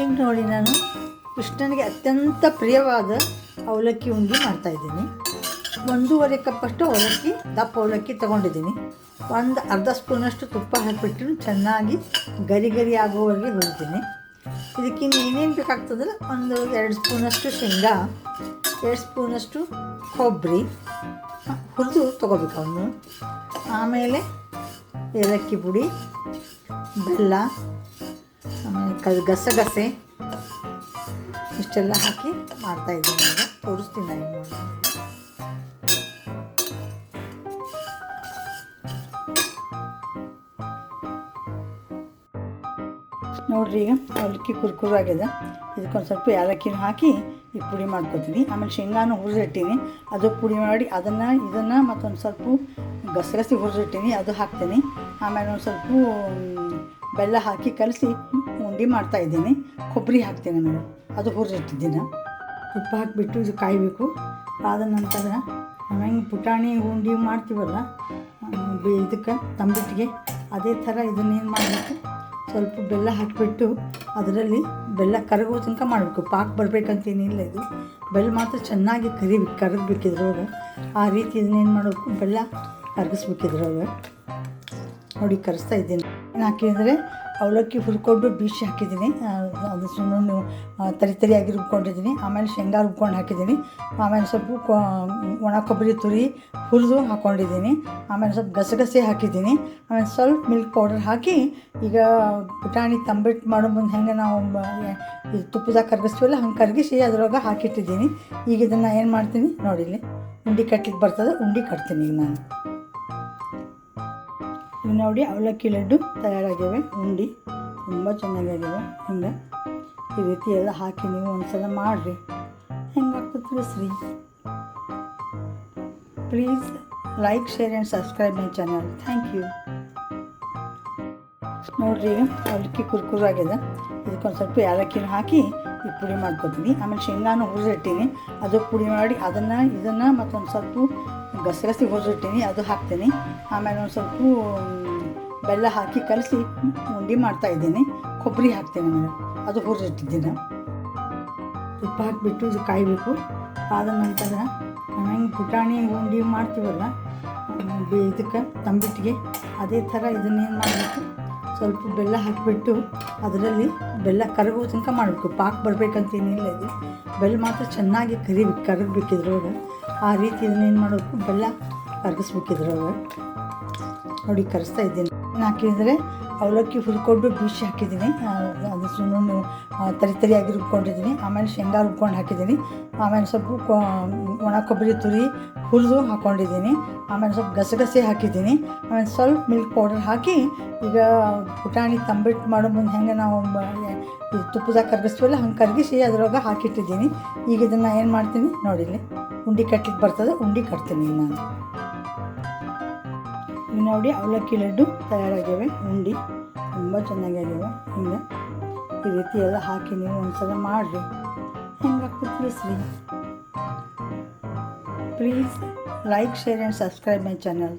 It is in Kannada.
ಈಗ ನೋಡಿ ನಾನು ಕೃಷ್ಣನಿಗೆ ಅತ್ಯಂತ ಪ್ರಿಯವಾದ ಅವಲಕ್ಕಿ ಉಂಡಿ ಮಾಡ್ತಾಯಿದ್ದೀನಿ ಒಂದೂವರೆ ಕಪ್ಪಷ್ಟು ಅವಲಕ್ಕಿ, ದಪ್ಪ ಅವಲಕ್ಕಿ ತೊಗೊಂಡಿದ್ದೀನಿ. ಒಂದು ಅರ್ಧ ಸ್ಪೂನಷ್ಟು ತುಪ್ಪ ಹಾಕಿಬಿಟ್ಟು ಚೆನ್ನಾಗಿ ಗರಿ ಗರಿ ಆಗುವವರೆಗೆ ಹುರಿತೀನಿ. ಇದಕ್ಕಿಂತ ಏನೇನು ಬೇಕಾಗ್ತದಲ್ಲ, ಒಂದು ಎರಡು ಸ್ಪೂನಷ್ಟು ಶೇಂಗಾ, ಎರಡು ಸ್ಪೂನಷ್ಟು ಕೊಬ್ಬರಿ ಹುರಿದು ತೊಗೋಬೇಕು ಅವನು ಆಮೇಲೆ ಏಲಕ್ಕಿ ಪುಡಿ, ಬೆಲ್ಲ ಆಮೇಲೆ ಗಸಗಸೆ ಇಷ್ಟೆಲ್ಲ ಹಾಕಿ ಮಾಡ್ತಾಯಿದ್ದೀನಿ ಈಗ. ತೋರಿಸ್ತೀನಿ ನಾನು ನೋಡಿ ನೋಡ್ರಿ ಈಗ ಅವಲಕ್ಕಿ ಕುರ್ಕುರು ಆಗಿದೆ ಇದಕ್ಕೊಂದು ಸ್ವಲ್ಪ ಏಲಕ್ಕಿನೂ ಹಾಕಿ ಈ ಪುಡಿ ಮಾಡ್ಕೊತೀನಿ. ಆಮೇಲೆ ಶೇಂಗಾನು ಹುರಿದಿಟ್ಟಿನಿ. ಅದು ಪುಡಿ ಮಾಡಿ ಅದನ್ನು, ಇದನ್ನು ಮತ್ತೊಂದು ಸ್ವಲ್ಪ ಗಸಗಸೆ ಹುರಿದಿಟ್ಟಿನಿ. ಅದು ಹಾಕ್ತೀನಿ. ಆಮೇಲೆ ಒಂದು ಸ್ವಲ್ಪ ಬೆಲ್ಲ ಹಾಕಿ ಕಲಸಿ ಉಂಡೆ ಮಾಡ್ತಾಯಿದ್ದೀನಿ ಕೊಬ್ಬರಿ ಹಾಕ್ತೀನಿ ನಾನು ಅದು ಹುರಿದಿಟ್ಟಿದ್ದೀನಿ ಉಪ್ಪು ಹಾಕಿಬಿಟ್ಟು ಇದು ಕಾಯಬೇಕು. ಆದ ನಂತರ ನಾವು ಹೆಂಗೆ ಪುಟಾಣಿ, ಉಂಡೆ ಮಾಡ್ತೀವಲ್ಲ ಇದಕ್ಕೆ ತಂಬಿಟ್ಟಿಗೆ ಅದೇ ಥರ ಇದನ್ನೇನು ಮಾಡಬೇಕು? ಸ್ವಲ್ಪ ಬೆಲ್ಲ ಹಾಕಿಬಿಟ್ಟು ಅದರಲ್ಲಿ ಬೆಲ್ಲ ಕರಗೋ ತನಕ ಮಾಡಬೇಕು. ಪಾಕ್ ಬರಬೇಕಂತೇನಿಲ್ಲ ಇದು. ಬೆಲ್ಲ ಮಾತ್ರ ಚೆನ್ನಾಗಿ ಕರಿಬೇಕು ಕರಗಬೇಕಿದ್ರೊಳಗೆ ಆ ರೀತಿ ಇದನ್ನೇನು ಮಾಡಬೇಕು? ಬೆಲ್ಲ ಕರಗಿಸ್ಬೇಕಿದ್ರೊಳಗೆ ನೋಡಿ, ಕರೆಸ್ತಾ ಇದ್ದೀನಿ. ಏನು ಹಾಕಿದರೆ ಅವಲಕ್ಕಿ ಹುರ್ಕೊಂಡು ಬೀಸಿ ಹಾಕಿದ್ದೀನಿ. ಅದು ಸುಮ್ಮನೆ ತರಿ ತರಿಯಾಗಿ ರುಬ್ಕೊಂಡಿದ್ದೀನಿ. ಆಮೇಲೆ ಶೇಂಗಾ ರುಬ್ಕೊಂಡು ಹಾಕಿದ್ದೀನಿ. ಆಮೇಲೆ ಸ್ವಲ್ಪ ಒಣ ಕೊಬ್ಬರಿ ತುರಿ ಹುರಿದು ಹಾಕ್ಕೊಂಡಿದ್ದೀನಿ ಆಮೇಲೆ ಸ್ವಲ್ಪ ಗಸಗಸೆ ಹಾಕಿದ್ದೀನಿ. ಆಮೇಲೆ ಸ್ವಲ್ಪ ಮಿಲ್ಕ್ ಪೌಡರ್ ಹಾಕಿ ಈಗ ಪುಟಾಣಿ ತಂಬಿಟ್ಟು ಮಾಡೋ ಮುಂದೆ ಹೆಂಗೆ ನಾವು ಈ ತುಪ್ಪದಾಗ ಕರಗಿಸ್ತೀವಲ್ಲ, ಹಂಗೆ ಕರಗಿಸಿ ಅದರೊಳಗೆ ಹಾಕಿಟ್ಟಿದ್ದೀನಿ. ಈಗ ಇದನ್ನು ಏನು ಮಾಡ್ತೀನಿ? ನೋಡಿಲ್ಲಿ ಉಂಡಿ ಕಟ್ಲಿಕ್ಕೆ ಬರ್ತದೆ, ಉಂಡಿ ಕಟ್ತೀನಿ ಈಗ ನಾನು. ನೋಡಿ ಅವಲಕ್ಕಿ ಲಡ್ಡು ತಯಾರಾಗಿವೆ. ಉಂಡಿ ತುಂಬ ಚೆನ್ನಾಗಾಗಿವೆ ಹಿಂಗೆ ಈ ರೀತಿ ಎಲ್ಲ ಹಾಕಿ ನೀವು ಒಂದ್ಸಲ ಮಾಡಿರಿ. ಹೆಂಗಾಗ್ತದೆ ತಿಳಿಸ್ರಿ please like share and subscribe my channel thank you ನೋಡ್ರಿ ಅವಲಕ್ಕಿ ಕುರ್ಕುರ್ ಆಗಿದೆ. ಇದಕ್ಕೊಂದು ಸ್ವಲ್ಪ ಏಲಕ್ಕಿನ ಹಾಕಿ ಈ ಪುಡಿ ಮಾಡ್ಕೊತೀನಿ. ಆಮೇಲೆ ಶೇಂಗಾನು ಹುರಿದಿಟ್ಟಿನಿ. ಅದು ಪುಡಿ ಮಾಡಿ ಅದನ್ನು, ಇದನ್ನು ಮತ್ತೊಂದು ಸ್ವಲ್ಪ ಗಸಗಸೆ ಹುರಿದಿಟ್ಟಿನಿ ಅದು ಹಾಕ್ತೀನಿ. ಆಮೇಲೆ ಒಂದು ಸ್ವಲ್ಪ ಬೆಲ್ಲ ಹಾಕಿ ಕಲಸಿ ಉಂಡೆ ಮಾಡ್ತಾಯಿದ್ದೀನಿ ಕೊಬ್ಬರಿ ಹಾಕ್ತೀನಿ ಆಮೇಲೆ. ಅದು ಹುರಿದಿಟ್ಟಿದ್ದೀನಿ ತುಪ್ಪ ಹಾಕಿಬಿಟ್ಟು ಇದು ಕಾಯಬೇಕು. ಆದ ನಂತರ ಹೆಂಗೆ ಪುಟಾಣಿ ಉಂಡೆ ಮಾಡ್ತೀವಲ್ಲ ಇದಕ್ಕೆ, ತಂಬಿಟ್ಟಿಗೆ, ಅದೇ ಥರ ಇದನ್ನೇನು ಮಾಡಬೇಕು, ಸ್ವಲ್ಪ ಬೆಲ್ಲ ಹಾಕಿಬಿಟ್ಟು ಅದರಲ್ಲಿ ಬೆಲ್ಲ ಕರಗೋ ತನಕ ಮಾಡಬೇಕು. ಪಾಕ್ ಬರಬೇಕಂತೇನಿಲ್ಲ ಇದು. ಬೆಲ್ಲ ಮಾತ್ರ ಚೆನ್ನಾಗಿ ಕರಿಬೇಕು ಕರಗಬೇಕಿದ್ರೊಳಗೆ ಆ ರೀತಿ ಏನು ಮಾಡಬೇಕು ಬೆಲ್ಲ ಕರಗಿಸ್ಬೇಕಿದ್ರೊಳಗೆ ನೋಡಿ, ಕರೆಸ್ತಾ ಇದ್ದೀನಿ. ಹಾಕಿದರೆ ಅವಲಕ್ಕಿ ಹುರ್ಕೊಂಡು ಬೀಸಿ ಹಾಕಿದ್ದೀನಿ. ಅದು ಸುಮ್ಮನೆ ತರಿ ತರಿಯಾಗಿ ರುಬ್ಕೊಂಡಿದ್ದೀನಿ. ಆಮೇಲೆ ಶೇಂಗಾ ರುಬ್ಕೊಂಡು ಹಾಕಿದ್ದೀನಿ. ಆಮೇಲೆ ಸ್ವಲ್ಪ ಒಣ ಕೊಬ್ಬರಿ ತುರಿ ಹುರಿದು ಹಾಕ್ಕೊಂಡಿದ್ದೀನಿ ಆಮೇಲೆ ಸ್ವಲ್ಪ ಗಸಗಸೆ ಹಾಕಿದ್ದೀನಿ. ಆಮೇಲೆ ಸ್ವಲ್ಪ ಮಿಲ್ಕ್ ಪೌಡರ್ ಹಾಕಿ ಈಗ ಪುಟಾಣಿ ತಂಬಿಟ್ಟು ಮಾಡೋ ಮುಂದೆ ಹೆಂಗೆ ನಾವು ಈ ತುಪ್ಪದಾಗ ಕರಗಿಸ್ತೀವಲ್ಲ ಹಂಗೆ ಕರಗಿಸಿ ಅದ್ರೊಳಗೆ ಹಾಕಿಟ್ಟಿದ್ದೀನಿ. ಈಗ ಇದನ್ನು ಏನು ಮಾಡ್ತೀನಿ ನೋಡಿಲ್ಲಿ ಉಂಡಿ ಕಟ್ಲಿಕ್ಕೆ ಬರ್ತದೆ, ಉಂಡಿ ಕಟ್ತೀನಿ ನಾನು ಈಗ ನೋಡಿ ಅವಲಕ್ಕಿ ಲಡ್ಡು ತಯಾರಾಗಿವೆ ಉಂಡೆ ತುಂಬ ಚೆನ್ನಾಗಿದ್ದಾವೆ ಹಿಂಗೆ. ಈ ರೀತಿ ಎಲ್ಲ ಹಾಕಿ ನೀವು ಒಂದ್ಸಲ ಮಾಡಿರಿ. ಹೆಂಗಾಗ್ತದೆ ತಿಳಿಸ್ರಿ please like share and subscribe my channel